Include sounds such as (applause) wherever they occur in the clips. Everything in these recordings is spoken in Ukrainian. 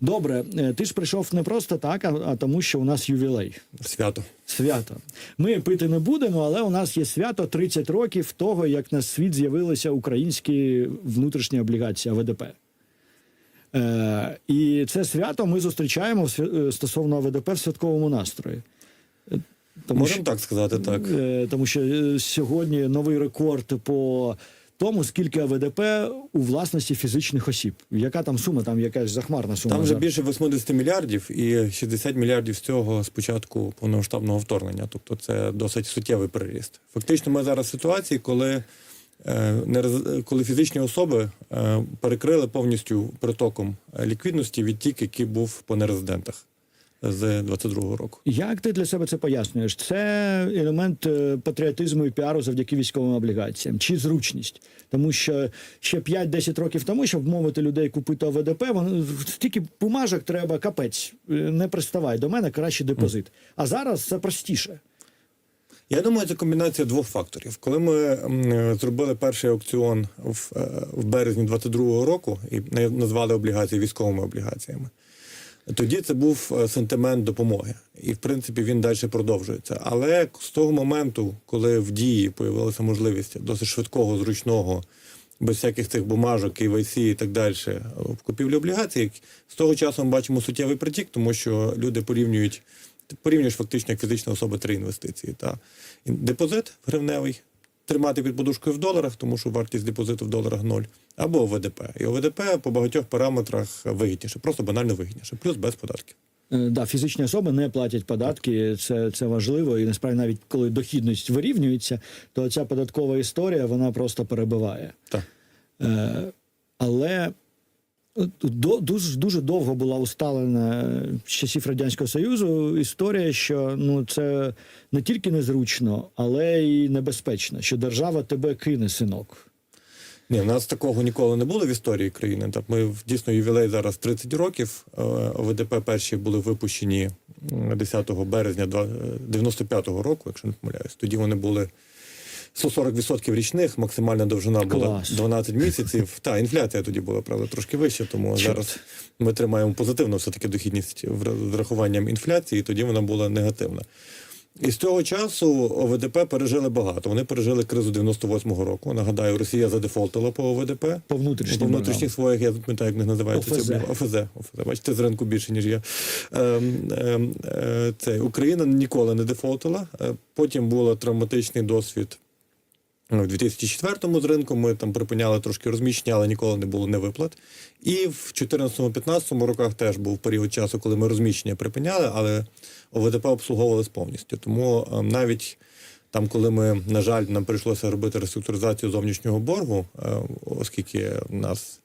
Добре, е, ти ж прийшов не просто так, а, а тому, що у нас ювілей. Свято. Свято. Ми пити не будемо, але у нас є свято 30 років того, як на світ з'явилися українські внутрішні облігації АВДП. Е, і це свято ми зустрічаємо в е, стосовно АВДП в святковому настрої. Е, Тому Можемо так сказати, так. Е, Тому що сьогодні новий рекорд по тому, скільки АВДП у власності фізичних осіб. Яка там сума? Там якась захмарна сума. Там вже зараз. більше 80 мільярдів, і 60 мільярдів з цього з початку повномасштабного вторгнення. Тобто це досить суттєвий приріст. Фактично, ми зараз в ситуації, коли, е, коли фізичні особи е, перекрили повністю притоком е, ліквідності відтік, який був по нерезидентах з 22-го року. Як ти для себе це пояснюєш? Це елемент е, патріотизму і піару завдяки військовим облігаціям чи зручність? Тому що ще 5-10 років тому, щоб вмовити людей купити ОВДП, вони стільки бумажок треба капець. Е, Не приставай до мене, краще депозит. А зараз це простіше. Я думаю, це комбінація двох факторів. Коли ми зробили перший аукціон в, е, в березні 22-го року і назвали облігації військовими облігаціями, тоді це був е, сентимент допомоги. І, в принципі, він далі продовжується. Але з того моменту, коли в дії появилася можливість досить швидкого, зручного, без всяких цих бумажок, KYC і так далі, е, в купівлі облігацій, з того часу ми бачимо суттєвий притік, тому що люди порівнюють порівнюєш фактично як фізична особа три інвестиції. Та депозит гривневий, тримати під подушкою в доларах, тому що вартість депозиту в доларах ноль, або ОВДП. І ОВДП по багатьох параметрах вигідніше, просто банально вигідніше, плюс без податків. Е, Да, фізичні особи не платять податки, це, це важливо. І насправді, навіть коли дохідність вирівнюється, то ця податкова історія вона просто перебиває. Так. Е, але дуже, дуже довго була усталена з часів Радянського Союзу історія, що ну, це не тільки незручно, але й небезпечно, що держава тебе кине, синок. Ні, в нас такого ніколи не було в історії країни. Так, ми дійсно ювілей зараз 30 років. Е, ОВДП перші були випущені 10 березня два- е, 95-го року, якщо не помиляюсь. Тоді вони були 140% річних, максимальна довжина була Клас. 12 місяців. Та інфляція тоді була, правда, трошки вища, тому Чорт. зараз ми тримаємо позитивну все-таки дохідність вра- з врахуванням інфляції, тоді вона була негативна. І з того часу ОВДП пережили багато. Вони пережили кризу 98-го року. Нагадаю, Росія задефолтила по ОВДП. По внутрішнім По внутрішніх своїх, я пам'ятаю, як них називається. ОФЗ. ОФЗ. ОФЗ. Бачите, з ринку більше, ніж я. Ем, ем, е, це, Україна ніколи не дефолтила. Е, Потім був травматичний досвід. У 2004 з ринку ми там припиняли трошки розміщення, але ніколи не було невиплат. І в 2014-2015 роках теж був період часу, коли ми розміщення припиняли, але ОВДП обслуговувалися повністю. Тому е, навіть там, коли ми, на жаль, нам прийшлося робити реструктуризацію зовнішнього боргу, е, оскільки в нас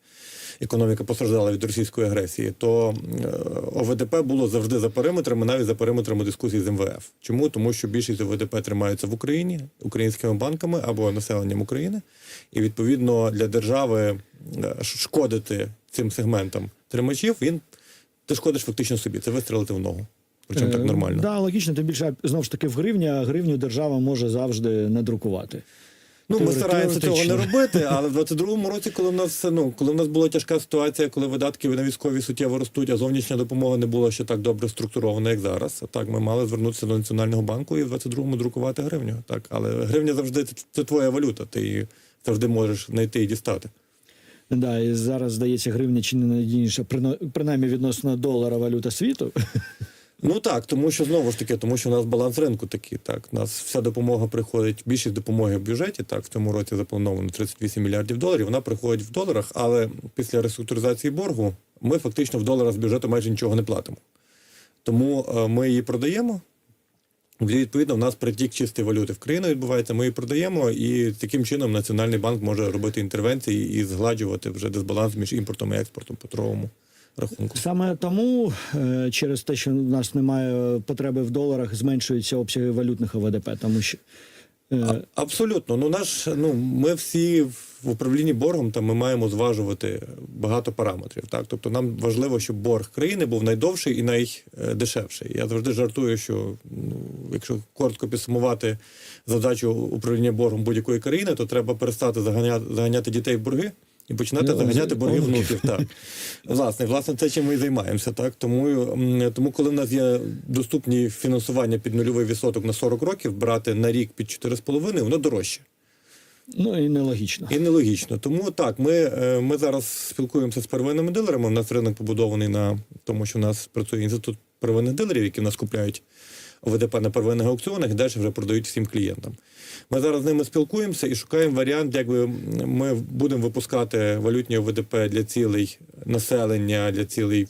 економіка постраждала від російської агресії, то е, ОВДП було завжди за периметрами, навіть за периметрами дискусій з МВФ. Чому? Тому що більшість ОВДП тримаються в Україні українськими банками або населенням України, і відповідно для держави е, шкодити цим сегментам тримачів, він ти шкодиш фактично собі. Це вистрелити в ногу. Причому так Е, нормально. Да, логічно, тим більше знову ж таки в гривні, а гривню держава може завжди надрукувати. Ну, ми стараємося цього не робити, але в 22-му році, коли в нас ну коли в нас була тяжка ситуація, коли видатки на військові суттєво ростуть, а зовнішня допомога не була ще так добре структурована, як зараз. Так, ми мали звернутися до національного банку і в 22-му друкувати гривню. Так, але гривня завжди це, це твоя валюта. Ти її завжди можеш знайти і дістати. Да, і зараз здається, гривня чи не надійніша, прино- принаймні відносно долара валюта світу. Ну так, тому що знову ж таки, тому що у нас баланс ринку такий. Так, у нас вся допомога приходить, більшість допомоги в бюджеті. Так, в цьому році заплановано 38 мільярдів доларів. Вона приходить в доларах, але після реструктуризації боргу ми фактично в доларах з бюджету майже нічого не платимо. Тому е, ми її продаємо. Відповідно, в нас притік чистої валюти в країну відбувається. Ми її продаємо, і таким чином Національний банк може робити інтервенції і згладжувати вже дисбаланс між імпортом і експортом по торговому рахунку. Саме тому, е, через те, що в нас немає потреби в доларах, зменшуються обсяги валютних ОВДП, тому що е, А- Абсолютно. Ну наш ну ми всі в управлінні боргом там ми маємо зважувати багато параметрів. Так, тобто нам важливо, щоб борг країни був найдовший і найдешевший. Я завжди жартую, що ну, якщо коротко підсумувати задачу управління боргом будь-якої країни, то треба перестати заганяти, заганяти дітей в борги і починати Ну, заганяти борги внуків. Так. Власне, власне, це чим ми і займаємося. Так? Тому, тому, коли в нас є доступні фінансування під нульовий відсоток на 40 років, брати на рік під 4,5, воно дорожче. Ну і нелогічно. І нелогічно. Тому так, ми, е, ми зараз спілкуємося з первинними дилерами. У нас ринок побудований на тому, що у нас працює інститут первинних дилерів, які в нас купляють ОВДП на первинних аукціонах далі вже продають всім клієнтам. Ми зараз з ними спілкуємося і шукаємо варіант, як ми будемо випускати валютні ОВДП для цілей населення, для цілей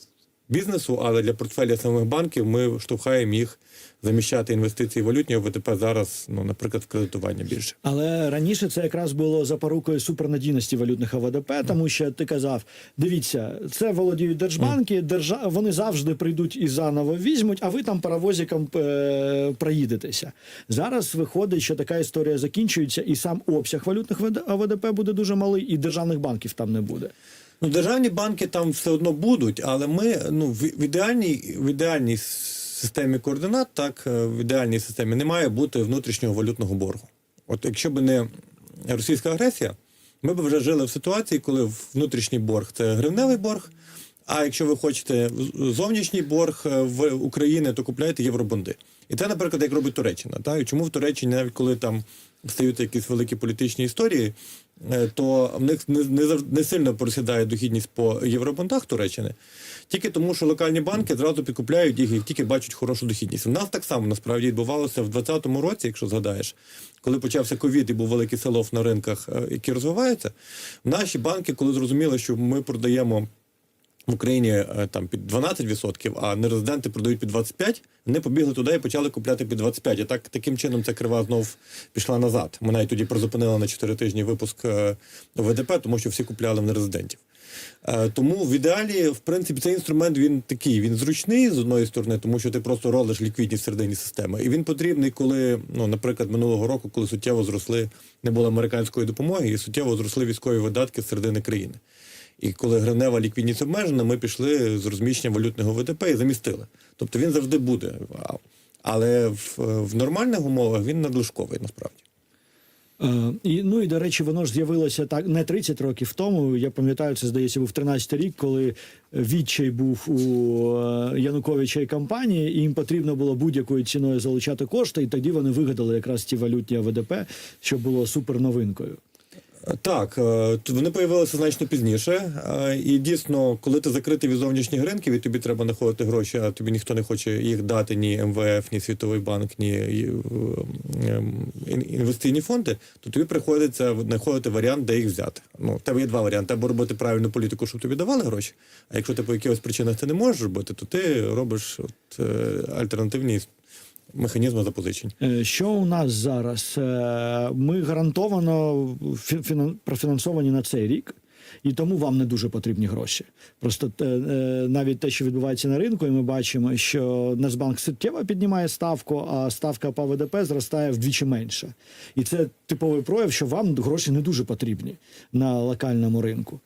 бізнесу, але для портфеля самих банків ми штовхаємо їх заміщати інвестиції валютні ОВДП зараз, ну, наприклад, в кредитування більше. Але раніше це якраз було запорукою супернадійності валютних АВДП, тому що ти казав: дивіться, це володіють держбанки, держа... вони завжди прийдуть і заново візьмуть, а ви там паровозиком е... проїдетеся. Зараз виходить, що така історія закінчується, і сам обсяг валютних ВД- АВДП буде дуже малий, і державних банків там не буде. Ну, державні банки там все одно будуть, але ми ну, в, ідеальній, в ідеальній системі координат, так, е, в ідеальній системі не має бути внутрішнього валютного боргу. От якщо б не російська агресія, ми б вже жили в ситуації, коли внутрішній борг це гривневий борг. А якщо ви хочете зовнішній борг е, в Україні, то купляєте євробонди. І це, наприклад, як робить Туреччина. Так? І чому в Туреччині, навіть коли там стають якісь великі політичні історії, е, то в них не, не, не сильно просідає дохідність по євробондах Туреччини, тільки тому, що локальні банки зразу підкупляють їх, як тільки бачать хорошу дохідність. У нас так само насправді відбувалося в 2020 році, якщо згадаєш, коли почався ковід і був великий селов на ринках, е, які розвиваються. Наші банки, коли зрозуміли, що ми продаємо в Україні е, там під 12%, а нерезиденти продають під 25%, вони побігли туди і почали купляти під 25%. І так, таким чином ця крива знов пішла назад. Ми навіть тоді призупинили на 4 тижні випуск е, ВДП, тому що всі купляли в нерезидентів. Е, Тому в ідеалі, в принципі, цей інструмент він такий, він зручний з одної сторони, тому що ти просто ролиш ліквідність всередині системи. І він потрібний, коли, ну, наприклад, минулого року, коли суттєво зросли, не було американської допомоги, і суттєво зросли військові видатки з середини країни. І коли гривнева ліквідність обмежена, ми пішли з розміщення валютного ВДП і замістили. Тобто він завжди буде. Але в, в нормальних умовах він надлишковий насправді. Е, і, ну і до речі, воно ж з'явилося так не 30 років тому. Я пам'ятаю, це здається, був 13 рік, коли відчай був у е, Януковича і компанії, і їм потрібно було будь-якою ціною залучати кошти, і тоді вони вигадали якраз ті валютні АВДП, що було суперновинкою. Так, е, вони появилися значно пізніше. е, І дійсно, коли ти закритий від зовнішніх ринків, і тобі треба знаходити гроші, а тобі ніхто не хоче їх дати, ні МВФ, ні Світовий банк, ні е, ем, ін- інвестиційні фонди, то тобі приходиться знаходити варіант, де їх взяти. Ну, тебе є два варіанти: або робити правильну політику, щоб тобі давали гроші. А якщо ти по якихось причинах це не можеш робити, то ти робиш от, альтернативні механізми запозичень. Е, Що у нас зараз? Е, Ми гарантовано фі- профінансовані на цей рік. І тому вам не дуже потрібні гроші. Просто е, навіть те, що відбувається на ринку, і ми бачимо, що Нацбанк суттєво піднімає ставку, а ставка по ВДП зростає вдвічі менше. І це типовий прояв, що вам гроші не дуже потрібні на локальному ринку.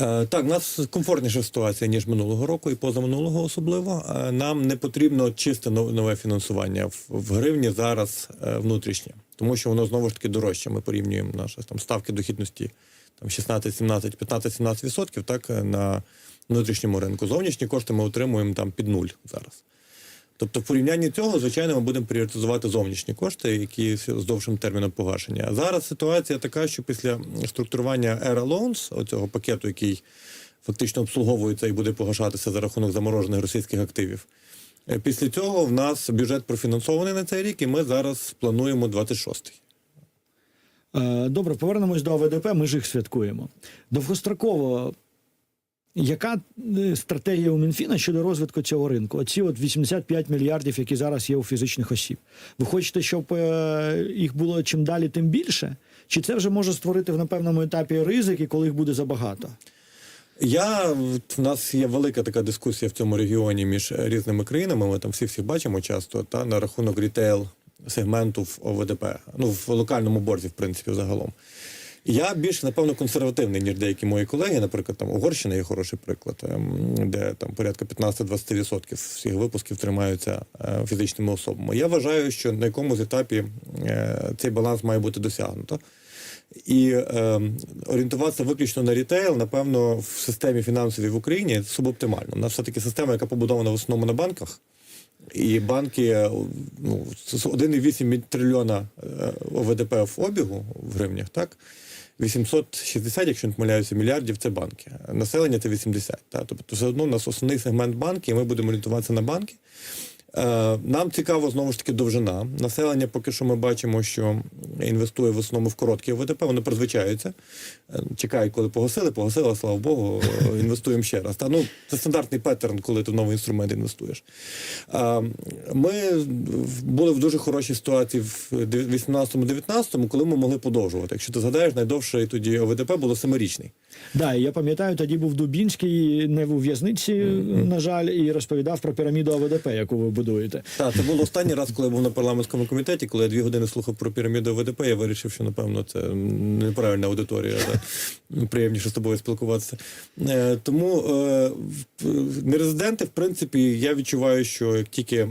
Е, Так, в нас комфортніша ситуація, ніж минулого року і позаминулого особливо. Е, Нам не потрібно чисте нов- нове фінансування в- гривні зараз е, внутрішнє, тому що воно знову ж таки дорожче. Ми порівнюємо наші там ставки дохідності там 16, 17, 15, 17 відсотків так, на внутрішньому ринку. Зовнішні кошти ми отримуємо там під нуль зараз. Тобто, в порівнянні цього, звичайно, ми будемо пріоритизувати зовнішні кошти, які з довшим терміном погашення. А зараз ситуація така, що після структурування Era Loans, оцього пакету, який фактично обслуговується і буде погашатися за рахунок заморожених російських активів. е, Після цього в нас бюджет профінансований на цей рік, і ми зараз плануємо 26-й. Е, Добре, повернемось до ОВДП, ми ж їх святкуємо. Довгостроково, яка е, стратегія у Мінфіна щодо розвитку цього ринку? Оці от 85 мільярдів, які зараз є у фізичних осіб. Ви хочете, щоб е, їх було чим далі, тим більше? Чи це вже може створити на певному етапі ризики, коли їх буде забагато? Я в нас є велика така дискусія в цьому регіоні між різними країнами. Ми там всі всіх бачимо часто та на рахунок рітейл сегменту в ОВДП, ну в локальному борзі, в принципі, загалом. Я більш напевно консервативний, ніж деякі мої колеги. Наприклад, там Угорщина є хороший приклад, ем, де там порядка 15-20% всіх випусків тримаються е, фізичними особами. Я вважаю, що на якомусь етапі е, цей баланс має бути досягнуто. І е, орієнтуватися виключно на рітейл, напевно, в системі фінансовій в Україні субоптимально. У нас все-таки система, яка побудована в основному на банках. І банки ну, з 1,8 трильйона е, ОВДП в обігу в гривнях, так? 860, якщо не помиляюся, мільярдів це банки. Населення це 80. Так? Тобто, все одно у нас основний сегмент банки, і ми будемо орієнтуватися на банки. Е, Нам цікаво знову ж таки довжина. Населення поки що ми бачимо, що інвестує в основному в короткі ОВДП, вони призвичаються. Е, Чекають, коли погасили, погасили, слава Богу, е, інвестуємо ще раз. Та, ну, це стандартний паттерн, коли ти в новий інструмент інвестуєш. Ми були в дуже хорошій ситуації в 18-19, коли ми могли подовжувати. Якщо ти згадаєш, найдовший тоді ОВДП було семирічний. Да, я пам'ятаю, тоді був Дубінський не у в'язниці, на жаль, і розповідав про піраміду ОВДП, яку ви будуєте. Так, це було останній раз, коли я був на парламентському комітеті, коли я дві години слухав про піраміду ВДП, я вирішив, що напевно це неправильна аудиторія. да. Приємніше з тобою спілкуватися. Е, Тому е, нерезиденти, в принципі, я відчуваю, що як тільки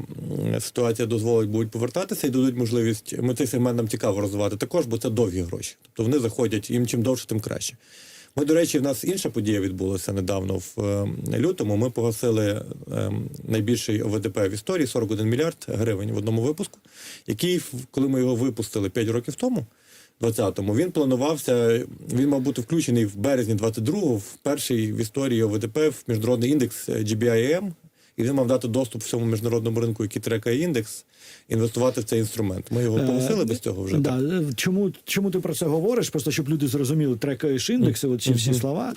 ситуація дозволить, будуть повертатися і дадуть можливість, ми цей сегмент нам цікаво розвивати також, бо це довгі гроші. Тобто вони заходять, їм чим довше, тим краще. Ми, до речі, в нас інша подія відбулася недавно в е, лютому. Ми погасили е, найбільший ОВДП в історії 41 мільярд гривень в одному випуску, який, коли ми його випустили 5 років тому, 20-му, він планувався, він мав бути включений в березні 22-го, в перший в історії ОВДП в міжнародний індекс е, GBIM, і він мав дати доступ всьому міжнародному ринку, який трекає індекс, інвестувати в цей інструмент. Ми його погасили без цього вже. Е, Да. так? е, Чому, чому ти про це говориш? Просто щоб люди зрозуміли, трекаєш індекси, оці всі слова.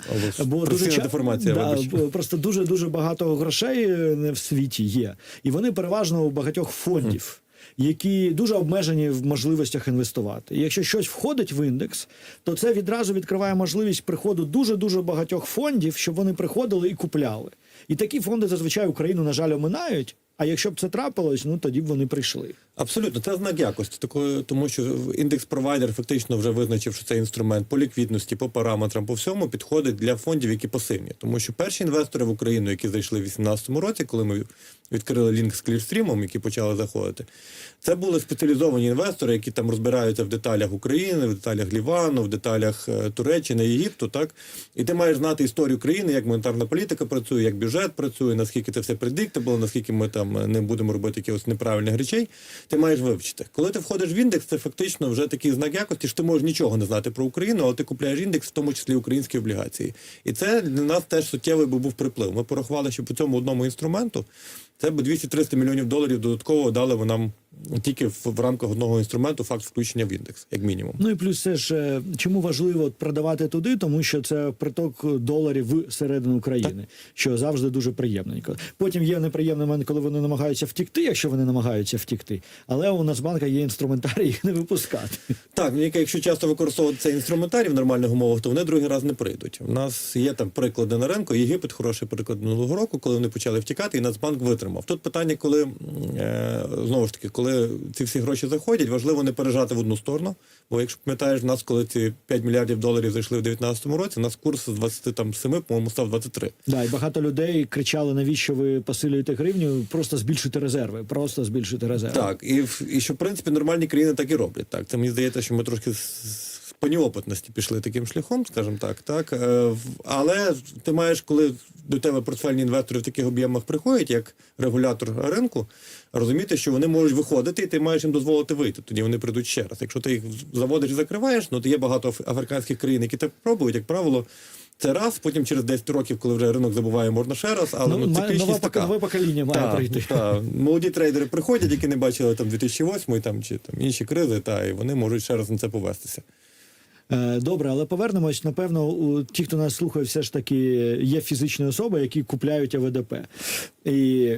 Професійна ча- деформація, да, вибач. просто дуже дуже багато грошей е, в світі є, і вони переважно у багатьох фондів. Які дуже обмежені в можливостях інвестувати. І якщо щось входить в індекс, то це відразу відкриває можливість приходу дуже дуже багатьох фондів, щоб вони приходили і купляли. І такі фонди зазвичай Україну, на жаль, оминають. А якщо б це трапилось, ну тоді б вони прийшли. Абсолютно, це знак якості, тому що індекс-провайдер фактично вже визначив, що цей інструмент по ліквідності, по параметрам, по всьому підходить для фондів, які пасивні. Тому що перші інвестори в Україну, які зайшли в 2018 році, коли ми відкрили лінк з Clearstream, які почали заходити, це були спеціалізовані інвестори, які там розбираються в деталях України, в деталях Лівану, в деталях е, Туреччини, Єгипту. Так і ти маєш знати історію країни, як монетарна політика працює, як бюджет працює, наскільки це все предиктабл, наскільки ми там е, не будемо робити якихось неправильних речей. Ти маєш вивчити. Коли ти входиш в індекс, це фактично вже такий знак якості, що ти можеш нічого не знати про Україну, але ти купляєш індекс, в тому числі українські облігації. І це для нас теж суттєвий був приплив. Ми порахували, що по цьому одному інструменту це б 200-300 мільйонів доларів додатково дали би нам тільки в, в рамках одного інструменту факт включення в індекс, як мінімум. Ну і плюс це ж е, чому важливо продавати туди, тому що це приток доларів в середину України, що завжди дуже приємненько. Потім є неприємний момент, коли вони намагаються втікти, якщо вони намагаються втікти. Але у Нацбанка є інструментарій (laughs) їх не випускати. Так, ну, якщо часто використовувати цей інструментарій в нормальних умовах, то вони другий раз не прийдуть. У нас є там приклади на ринку. Єгипет хороший приклад минулого року, коли вони почали втікати, і Нацбанк витримав. Тут питання, коли е, знову ж таки, коли ці всі гроші заходять, важливо не пережати в одну сторону. Бо якщо пам'ятаєш, в нас, коли ці 5 мільярдів доларів зайшли в 2019 році, у нас курс з 27, по-моєму, став 23. Да, і багато людей кричали, навіщо ви посилюєте гривню, просто збільшуйте резерви, просто збільшуйте резерви. Так, і, і що в принципі нормальні країни так і роблять. Так, це мені здається, що ми трошки з паніопитності пішли таким шляхом, скажімо так. Так, Е, але ти маєш, коли до тебе портфельні інвестори в таких об'ємах приходять, як регулятор ринку, розуміти, що вони можуть виходити, і ти маєш їм дозволити вийти. Тоді вони прийдуть ще раз. Якщо ти їх заводиш і закриваєш, ну то є багато африканських країн, які так пробують, як правило. Це раз, потім через 10 років, коли вже ринок забуває, можна ще раз, але Ну, ну, циклічність нове, така. нове покоління має Так, прийти. так. Молоді трейдери приходять, які не бачили там 2008 там, чи там інші кризи, та, і вони можуть ще раз на це повестися. Е, Добре, але повернемось. Напевно, у ті, хто нас слухає, все ж таки є фізичні особи, які купляють АВДП. І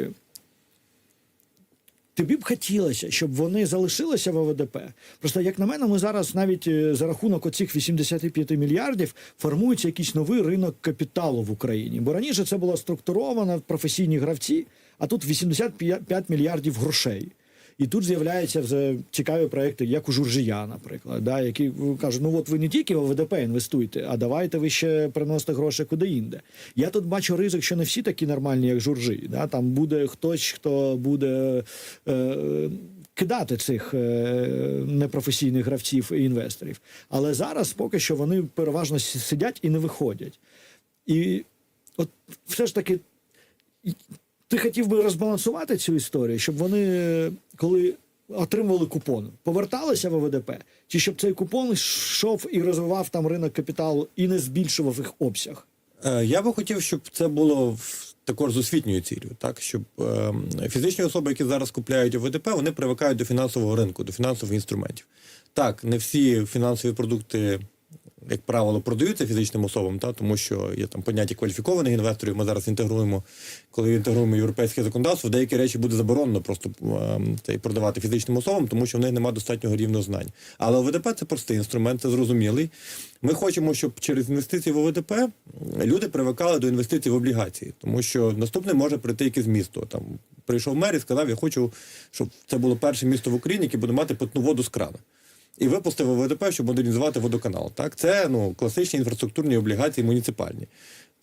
тобі б хотілося, щоб вони залишилися в АВДП. Просто, як на мене, ми зараз навіть е, за рахунок оцих 85 мільярдів формується якийсь новий ринок капіталу в Україні. Бо раніше це було структуровано професійні гравці, а тут 85 мільярдів грошей. І тут з'являються вже цікаві проекти, як у Журжія, наприклад, да, які кажуть, ну от ви не тільки в ВДП інвестуєте, а давайте ви ще приносите гроші куди інде. Я тут бачу ризик, що не всі такі нормальні, як Журжі. Да? Там буде хтось, хто буде е, кидати цих е, непрофесійних гравців і інвесторів. Але зараз поки що вони переважно сидять і не виходять. І от все ж таки, ти хотів би розбалансувати цю історію, щоб вони, е, коли отримували купон, поверталися в ОВДП, чи щоб цей купон йшов і розвивав там ринок капіталу і не збільшував їх обсяг? Е, Я би хотів, щоб це було також з освітньою цілею, так щоб е, фізичні особи, які зараз купляють ОВДП, вони привикають до фінансового ринку, до фінансових інструментів. Так, не всі фінансові продукти, як правило, продаються фізичним особам, та, тому що є там поняття кваліфікованих інвесторів. Ми зараз інтегруємо, коли інтегруємо європейське законодавство, деякі речі буде заборонено просто е, це, продавати фізичним особам, тому що в них немає достатнього рівня знань. Але ОВДП це простий інструмент, це зрозумілий. Ми хочемо, щоб через інвестиції в ОВДП люди привикали до інвестицій в облігації, тому що наступне може прийти якесь місто. Там прийшов мер і сказав, я хочу, щоб це було перше місто в Україні, яке буде мати питну воду з крана. І випустив ОВДП, щоб модернізувати водоканал. Так, це ну класичні інфраструктурні облігації муніципальні.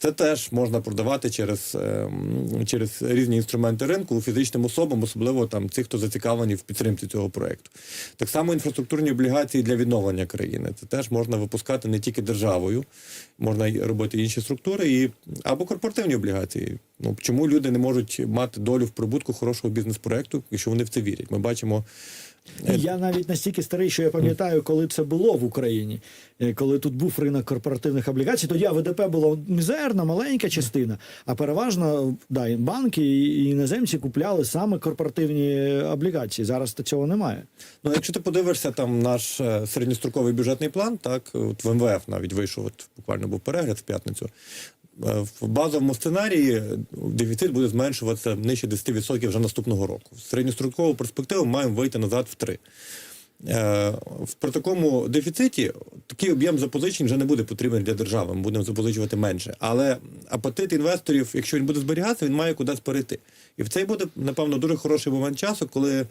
Це теж можна продавати через, ем, через різні інструменти ринку фізичним особам, особливо там ті, хто зацікавлені в підтримці цього проекту. Так само інфраструктурні облігації для відновлення країни. Це теж можна випускати не тільки державою, можна робити інші структури і або корпоративні облігації. Ну чому люди не можуть мати долю в прибутку хорошого бізнес-проекту, якщо вони в це вірять? Ми бачимо. І Я навіть настільки старий, що я пам'ятаю, коли це було в Україні, е, коли тут був ринок корпоративних облігацій, тоді АВДП була мізерна, маленька частина. А переважно да, банки і іноземці купляли саме корпоративні облігації. Зараз то цього немає. Ну, якщо ти подивишся там наш е, середньостроковий бюджетний план, так от в МВФ навіть вийшов, от буквально був перегляд в п'ятницю. Е, В базовому сценарії дефіцит буде зменшуватися нижче 10% вже наступного року. В середньострокову перспективу маємо вийти назад в 3. Е, в- При такому дефіциті такий об'єм запозичень вже не буде потрібен для держави. Ми будемо запозичувати менше. Але апетит інвесторів, якщо він буде зберігатися, він має кудись перейти. І в цей буде, напевно, дуже хороший момент часу, коли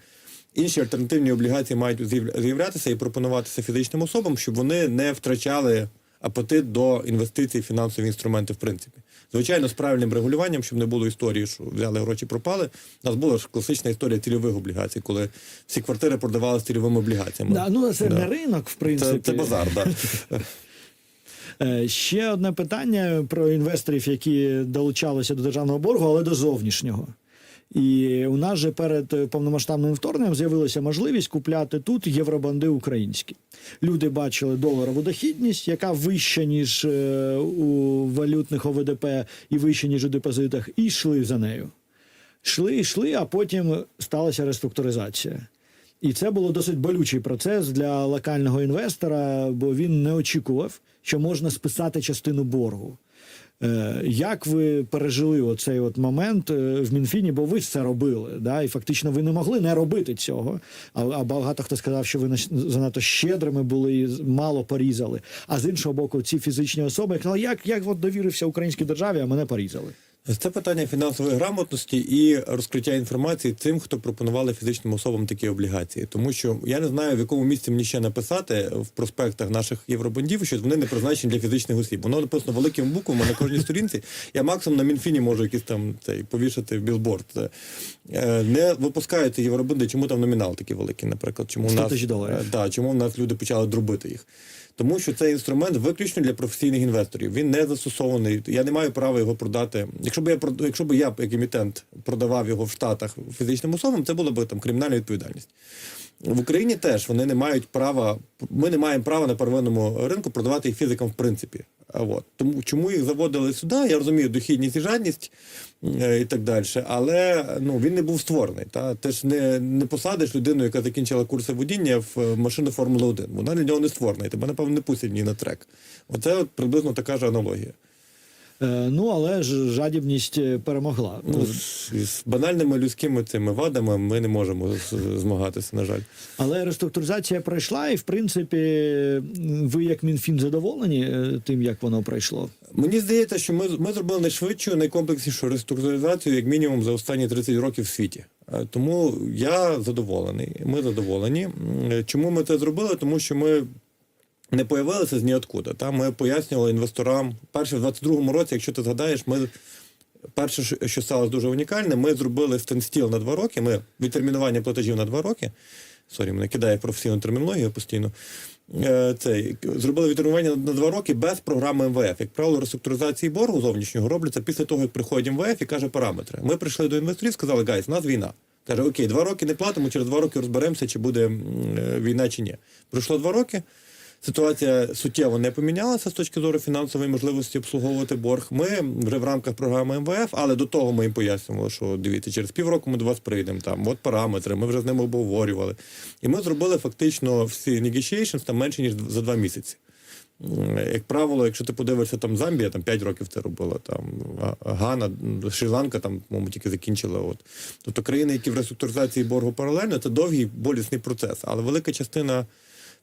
інші альтернативні облігації мають з'яв- з'являтися і пропонуватися фізичним особам, щоб вони не втрачали апетит до інвестицій в фінансові інструменти, в принципі. Звичайно, з правильним регулюванням, щоб не було історії, що взяли гроші, пропали. У нас була ж класична історія цільових облігацій, коли всі квартири продавали з цільовими облігаціями. Да, ну це Да. не ринок, в принципі. Це, це базар, так. (laughs) Е, Ще одне питання про інвесторів, які долучалися до державного боргу, але до зовнішнього. І у нас же перед е, повномасштабним вторгненням з'явилася можливість купляти тут євробанди українські. Люди бачили доларову дохідність, яка вища ніж е, у валютних ОВДП і вища ніж у депозитах, і йшли за нею. Йшли, йшли, а потім сталася реструктуризація. І це було досить болючий процес для локального інвестора, бо він не очікував, що можна списати частину боргу. Е, Як ви пережили оцей от момент е, в Мінфіні, бо ви ж це робили, да? і фактично ви не могли не робити цього. А, а багато хто сказав, що ви занадто щедрими були і мало порізали. А з іншого боку, ці фізичні особи казали, як, як от довірився українській державі, а мене порізали. Це питання фінансової грамотності і розкриття інформації тим, хто пропонували фізичним особам такі облігації. Тому що я не знаю, в якому місці мені ще написати в проспектах наших євробондів, що вони не призначені для фізичних осіб. Воно написано великими буквами на кожній сторінці. Я максимум на Мінфіні можу якийсь там цей повішати в білборд. Е, Не випускаються євробонди. Чому там номінал такий великий, наприклад? Чому 100 нас доларів. е, Да, чому в нас люди почали дробити їх? Тому що цей інструмент виключно для професійних інвесторів. Він не застосований. Я не маю права його продати. Якщо б я якщо б я як емітент продавав його в Штатах фізичним особам, це була б там кримінальна відповідальність. В Україні теж вони не мають права. Ми не маємо права на первинному ринку продавати їх фізикам в принципі. А от тому, чому їх заводили сюди? Я розумію дохідність і жадність е, і так далі. Але ну він не був створений. Та ти ж не, не посадиш людину, яка закінчила курси водіння в е, машину Формули 1. Вона для нього не створена, і тебе напевно не пустять ні на трек. Оце от приблизно така ж аналогія. Е, Ну, але ж жадібність е, перемогла. Ну, з, з банальними людськими цими вадами ми не можемо змагатися, на жаль. Але реструктуризація пройшла, і в принципі, ви як Мінфін задоволені е, тим, як воно пройшло. Мені здається, що ми, ми зробили найшвидшу, найкомплекснішу реструктуризацію, як мінімум, за останні 30 років в світі. Тому я задоволений. Ми задоволені. Чому ми це зробили? Тому що ми не появилися з ніоткуда. Та ми пояснювали інвесторам. Перше, в 22-му році, якщо ти згадаєш, ми Перше, що- що сталося дуже унікальне, ми зробили стенстіл на два роки. Ми відтермінування платежів на два роки. Сорі, мене кидає професійну термінологію постійно. Е, Цей, зробили відтермінування на два роки без програми МВФ. Як правило, реструктуризації боргу зовнішнього робляться після того, як приходить МВФ і каже параметри. Ми прийшли до інвесторів, сказали, гайс, у нас війна. Каже, окей, два роки не платимо, через два роки розберемося, чи буде е, війна чи ні. Пройшло два роки. Ситуація суттєво не помінялася з точки зору фінансової можливості обслуговувати борг. Ми вже в рамках програми МВФ, але до того ми їм пояснювали, що дивіться, через півроку ми до вас прийдемо. Там от параметри, ми вже з ними обговорювали. І ми зробили фактично всі negotiations там менше ніж за два місяці. Як правило, якщо ти подивишся, там Замбія там 5 років це робила, там Гана, Шрі-Ланка там, по-моєму, тільки закінчила. От. Тобто країни, які в реструктуризації боргу паралельно, це довгий болісний процес. Але велика частина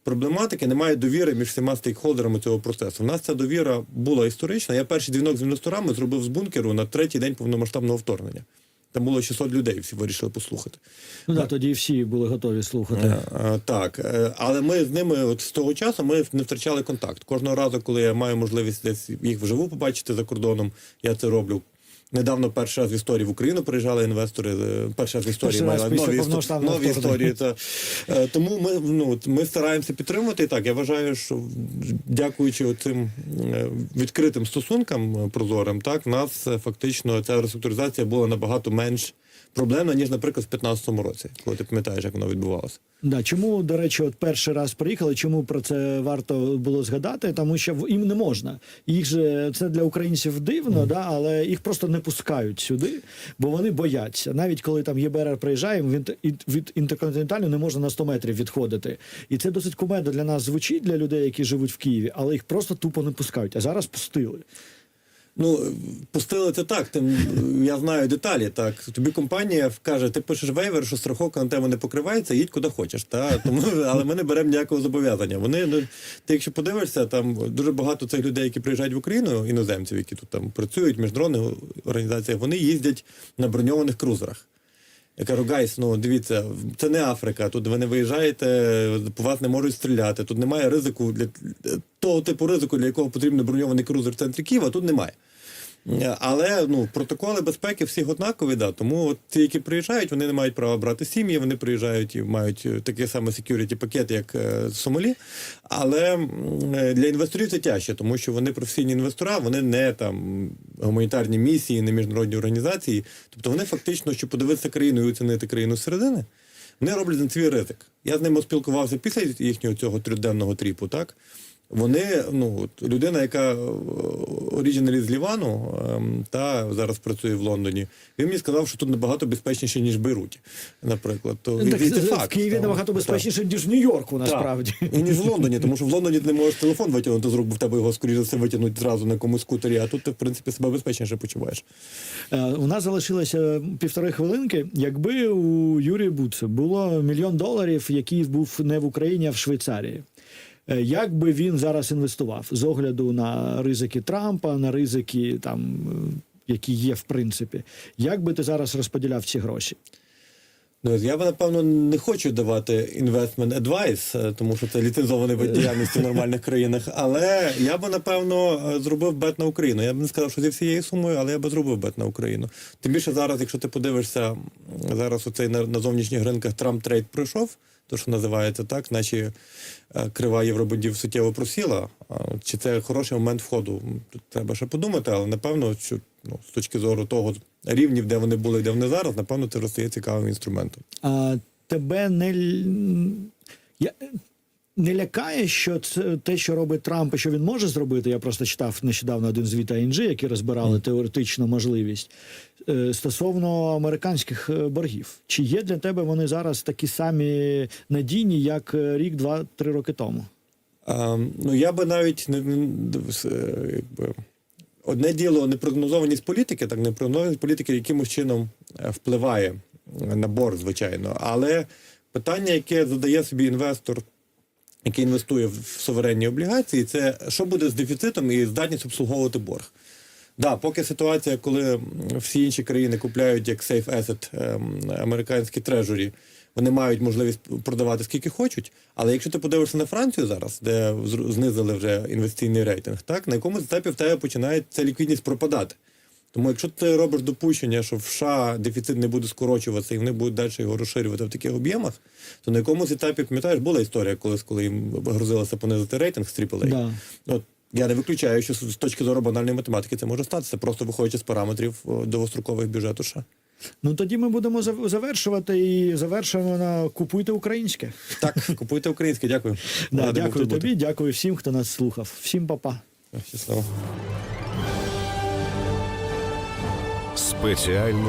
проблематики немає довіри між всіма стейкхолдерами цього процесу. У нас ця довіра була історична. Я перший дзвінок з інвесторами зробив з бункеру на третій день повномасштабного вторгнення. Там було 600 людей, всі вирішили послухати. Ну да, тоді всі були готові слухати. Е, е, Так, е, але ми з ними от з того часу ми не втрачали контакт. Кожного разу, коли я маю можливість десь їх вживу побачити за кордоном, я це роблю. Недавно перший раз в історії в Україну приїжджали інвестори. е, Перший раз в історії раз нові, істо- повномасштабного нові історії. Та, Е, тому ми, ну, ми стараємося підтримувати. І так, я вважаю, що дякуючи цим відкритим стосункам е, прозорим, так, в нас е, фактично ця реструктуризація була набагато менш проблемна, ніж, наприклад, в 2015 році, коли ти пам'ятаєш, як воно відбувалося. Да, чому, до речі, от перший раз приїхали, чому про це варто було згадати? Тому що їм не можна. Їх же це для українців дивно, да, але їх просто не пускають сюди, бо вони бояться. Навіть коли там ЄБР приїжджає, від, від інтерконтинентального не можна на 100 метрів відходити. І це досить кумедно для нас звучить, для людей, які живуть в Києві, але їх просто тупо не пускають. А зараз пустили. Ну, пустили це так. Тим я знаю деталі. Так тобі компанія каже, ти пишеш вейвер, що страховка на тебе не покривається, їдь куди хочеш. Та тому, (laughs) але ми не беремо ніякого зобов'язання. Вони ну, ти, якщо подивишся, там дуже багато цих людей, які приїжджають в Україну, іноземців, які тут там працюють міжнародних організаціях, вони їздять на броньованих крузерах. Я кажу, гайс, ну дивіться, це не Африка. Тут ви не виїжджаєте, по вас не можуть стріляти. Тут немає ризику для того типу ризику, для якого потрібен броньований крузер в центрі Києва, тут немає. Е, Але ну протоколи безпеки всіх однакові, да. Тому от ті, які приїжджають, вони не мають права брати сім'ї, вони приїжджають і мають е, такий самий security пакет, як е, Сомалі. Але е, для інвесторів це тяжче, тому що вони професійні інвестора, вони не там гуманітарні місії, не міжнародні організації. Тобто вони фактично, щоб подивитися країну і оцінити країну зсередини, вони роблять на свій ризик. Я з ними спілкувався після їхнього цього триденного тріпу, так. Вони, ну, от людина, яка оригіналі з Лівану, ем, та зараз працює в Лондоні, він мені сказав, що тут набагато безпечніше, ніж в Бейруті, наприклад. То, Так, і це в. Києві Там, набагато так. безпечніше, ніж в Нью-Йорку, насправді. Так. І ніж в Лондоні, тому що в Лондоні ти не можеш телефон витягнути з рук, бо в тебе його, скоріше за все, витягнуть зразу на якомусь скутері, а тут ти, в принципі, себе безпечніше почуваєш. Е, У нас залишилося півтори хвилинки. Якби у Юрія Буца було мільйон доларів, який був не в Україні, а в Швейцарії. Е, Як би він зараз інвестував з огляду на ризики Трампа, на ризики там, е, які є в принципі, як би ти зараз розподіляв ці гроші? Ну, я напевно, не хочу давати advice, е, тому що це ліцензований вид діяльності в нормальних країнах. Але я б, напевно, е, зробив бет на Україну. Я б не сказав, що зі всією сумою, але я б зробив бет на Україну. Тим більше зараз, якщо ти подивишся, зараз оцей на, на зовнішніх ринках Трамп трейд пройшов, то що називається так, наче е, крива Євробудів суттєво просіла. Чи це хороший момент входу? Тут треба ще подумати, але напевно, що ну, з точки зору того рівнів, де вони були, де вони зараз, напевно, це розстає цікавим інструментом. А, тебе не, я, не лякає, що це те, що робить Трамп, і що він може зробити. Я просто читав нещодавно один звіт ING, які розбирали теоретичну можливість е, стосовно американських е, боргів. Чи є для тебе вони зараз такі самі надійні, як е, рік, два, три роки тому? А, ну я би навіть не, якби. Одне діло непрогнозованість політики, так непрогнозованість політики якимось чином впливає на борг, звичайно. Але питання, яке задає собі інвестор, який інвестує в суверенні облігації, це що буде з дефіцитом і здатність обслуговувати борг. Да, поки ситуація, коли всі інші країни купляють як сейф asset ем, американські трежурі, вони мають можливість продавати скільки хочуть. Але якщо ти подивишся на Францію зараз, де знизили вже інвестиційний рейтинг, так на якомусь етапі в тебе починає ця ліквідність пропадати. Тому, якщо ти робиш допущення, що в США дефіцит не буде скорочуватися і вони будуть далі його розширювати в таких об'ємах, то на якомусь етапі, пам'ятаєш, була історія колись, коли їм грозилося понизити рейтинг з AAA. Да. От я не виключаю, що з точки зору банальної математики це може статися, просто виходячи з параметрів довгострокових бюджету США. Ну тоді ми будемо завершувати і завершуємо на купуйте українське. Так, купуйте українське, дякую. Да, дякую тут бути. тобі, дякую всім, хто нас слухав. Всім па-па. Щасливо. Спеціально